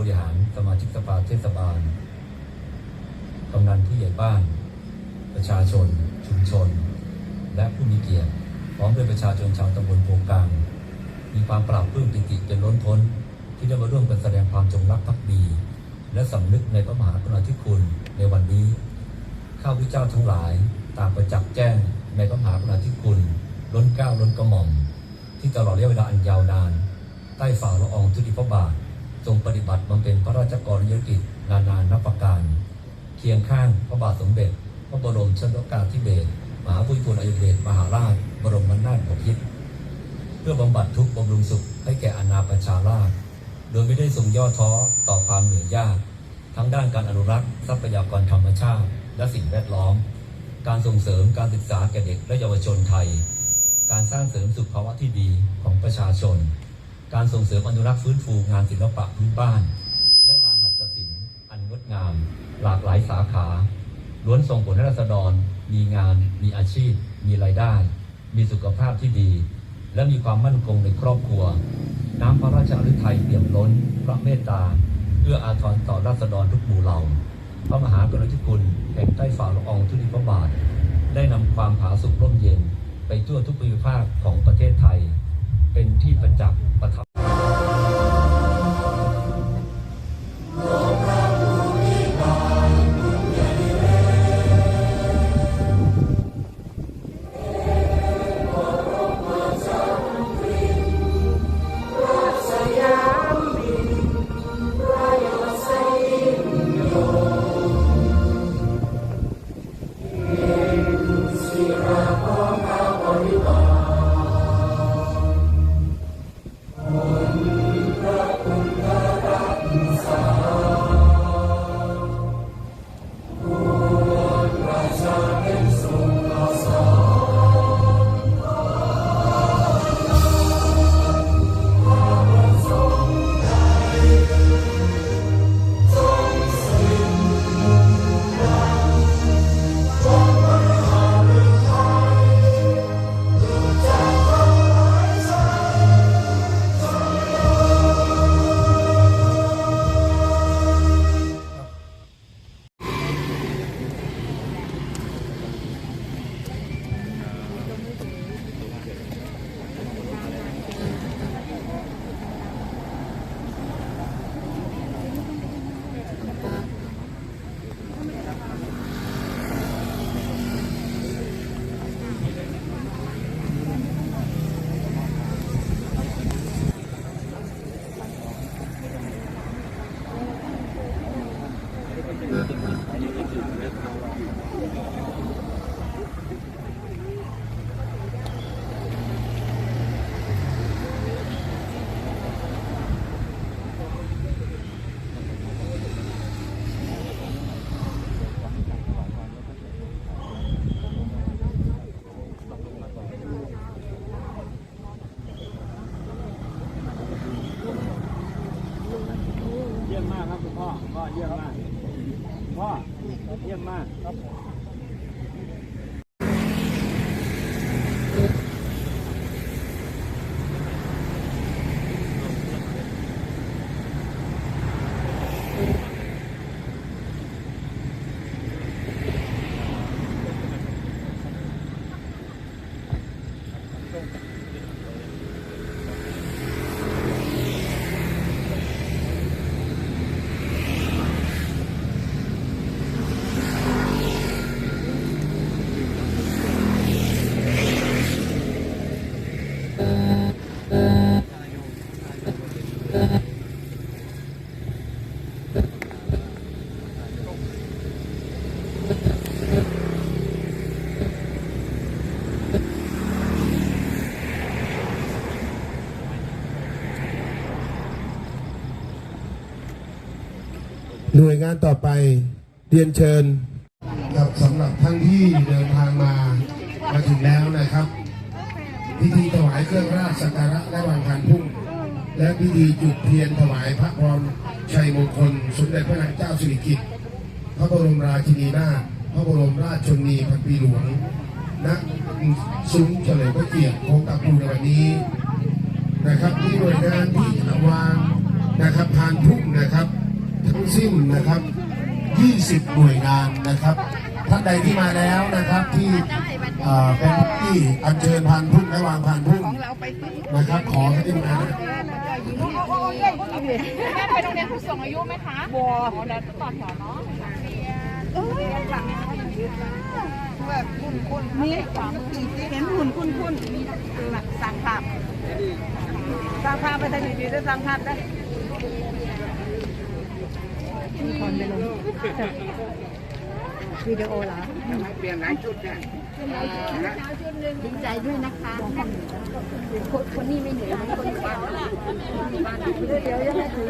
บริหารสมาชิกสภาเทศบาลกำนันผู้ใหญ่บ้าน ประชาชน ชุมชน และผู้มีเกียรติพร้อมด้วยประชาชนชาวตำบลโพกลาง มีความปราบปลื้มปิติจนล้นพ้นที่ได้มาร่วมกันแสดงความจงรักภักดี และสำนึกในพระมหากรุณาธิคุณในวันนี้ ข้าพเจ้าทั้งหลายต่างประจักษ์แจ้งในพระมหากรุณาธิคุณ ล้นเกล้าล้นกระหม่อม ที่ตลอดระยะเวลาอันยาวนาน ใต้ฝ่าละอองธุลีพระบาท ทรงปฏิบัติบำเพ็ญพระราชกรณียกิจนานานนับประการ เคียงข้างพระบาทสมเด็จ พระบรมชนกาธิเบศรมหาภูมิพลอดุลยเดชมหาราช บรมนาถบพิตรเพื่อบำบัดทุกข์บำรุงสุขให้แก่อาณาประชาราษฎร์โดยไม่ได้ทรงย่อท้อต่อความเหนื่อยยาก ทั้งด้านการอนุรักษ์ทรัพยากรธรรมชาติ และสิ่งแวดล้อม การส่งเสริมการศึกษาแก่เด็กและเยาวชนไทย การสร้างเสริมสุขภาวะที่ดีของประชาชน การส่งเสริมอนุรักษ์ฟื้นฟูงานศิลปะพื้นบ้าน และงานหัตถศิลป์อันงดงาม หลากหลายสาขา ล้วนส่งผลให้ราษฎร มีงาน มีอาชีพ มีรายได้ มีสุขภาพที่ดี และมีความมั่นคงในครอบครัว น้ำพระราชฤทัยเปี่ยมล้น พระเมตตาเพื่ออาทรต่อราษฎรทุกหมู่เหล่า พระมหากรุณาธิคุณแห่งใต้ฝ่าละอองธุลีพระบาท ได้นำความผาสุกร่มเย็น ไปทั่วทุกภูมิภาคของประเทศไทย เป็นที่ประจักษ์ประทับ 这个是不还因为是 หน่วยงานต่อไปเรียนเชิญครับสำหรับท่านที่เดินทางมามาถึงแล้วนะครับ พิธีถวายเครื่องราชสักการะและวางคันพุ่ง และพิธีจุดเทียนถวายพระพรชัยมงคล สมเด็จพระนางเจ้าสิริกิติ์พระบรมราชินีนาถพระบรมราชชนีพันปีหลวงณซุ้มเฉลิมพระเกียรติของกับกรุงในวันนี้นะครับมีหน่วยงานที่วางนะครับพานพุ่งนะครับ ทั้งสิ้นนะครับ 20 หน่วยงานนะครับ ท่านใดที่มาแล้วนะครับที่เป็นที่อัญเชิญพานพุ่งและวางพานพุ่งนะครับ ขอให้ทีมงานแม่ไปโรงเรียนผู้สูงอายุไหมคะบัวแล้วต่อแถวเนาะเอ้ยหลังแบบคุณคุณนี่เห็นหุ่นคุณคุณมีสั่งภาพสั่งภาพไปทางดีจะสั่งภาพได้ วิดีโอเหรอดีใจด้วยนะคะคนคนนี้ไม่เหนื่อยเหมือนคนบ้านเดี๋ยวยังไงถือ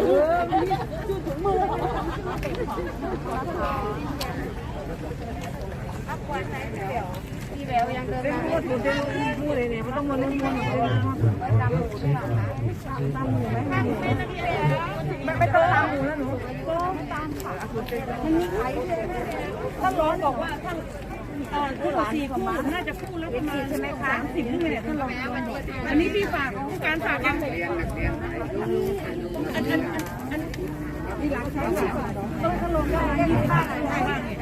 พี่แววยังเดินมาพูดพูดพูดเลยเนี่ยไม่ต้องมาลุ้นๆเลยนะตามหมูด้วยเหรอคะตา มหมูไหมไม่ไม่ต้องตามหมูแล้วหนูก็ตามค่ะมันมีใครท่านร้อนบอกว่าท่านเอ่อคู่สี่คู่น่าจะคู่แล้วประมาณใช่ไหมคะสามสิบนี่เนี่ยท่านรองอันนี้พี่ฝากของการฝากยังอันอันอันมีหลักใช้ต้องท่านลงได้ที่ฝากอะไรบ้างเนี่ย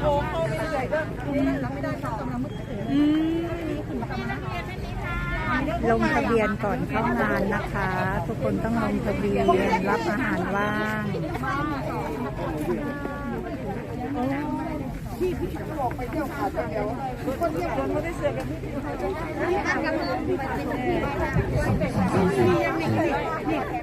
โอ้โหไม่ได้ก็รับไม่ได้ค่อกำลังมือืม ลงทะเบียนก่อนเข้างานนะคะ ทุกคนต้องลงทะเบียนรับอาหารว่างที่พี่จะบอกไปเที่ยวขาเดียวคนเที่ยวคนไม่ได้เสือกันที่ที่การก